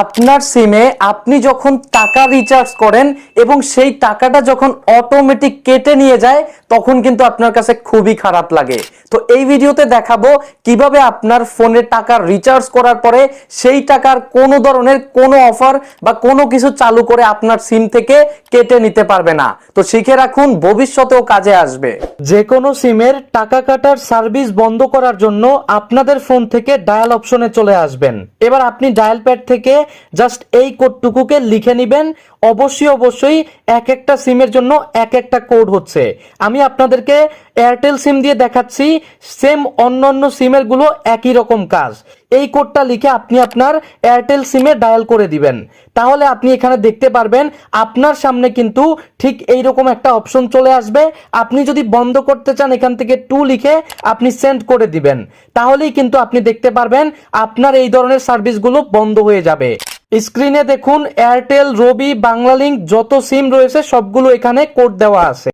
আপনার সিমে আপনি যখন টাকা রিচার্জ করেন এবং সেই টাকাটা যখন অটোমেটিক কেটে নিয়ে যায়, তখন কিন্তু আপনার কাছে খুবই খারাপ লাগে। তো এই ভিডিওতে দেখাবো কীভাবে আপনার ফোনে টাকা রিচার্জ করার পরে সেই টাকার কোনো ধরনের কোনো অফার বা কোনো কিছু চালু করে আপনার সিম থেকে কেটে নিতে পারবে না। তো শিখে রাখুন, ভবিষ্যতেও কাজে আসবে। যে কোনো সিমের টাকা কাটার সার্ভিস বন্ধ করার জন্য আপনাদের ফোন থেকে ডায়াল অপশনে চলে আসবেন। এবার আপনি ডায়াল প্যাড থেকে জাস্ট এই কোডটুকুকে লিখে নেবেন। অবশ্যই অবশ্যই এক একটা সিমের জন্য এক একটা কোড হচ্ছে। আমি আপনাদেরকে এয়ারটেল সিম দিয়ে দেখাচ্ছি। সেম অন্যান্য সিমেরগুলো একই রকম কাজ। এই কোডটা লিখে আপনি আপনার এয়ারটেল সিমে ডায়াল করে দিবেন। তাহলে আপনি এখানে দেখতে পারবেন, আপনার সামনে কিন্তু ঠিক এই রকম একটা অপশন চলে আসবে। আপনি যদি বন্ধ করতে চান, এখান থেকে টু লিখে আপনি সেন্ড করে দিবেন। তাহলেই কিন্তু আপনি দেখতে পারবেন, আপনার এই ধরনের সার্ভিসগুলো বন্ধ হয়ে যাবে। স্ক্রিনে দেখুন এয়ারটেল রবি বাংলালিংক যত সিম রয়েছে, সবগুলো এখানে কোড দেওয়া আছে।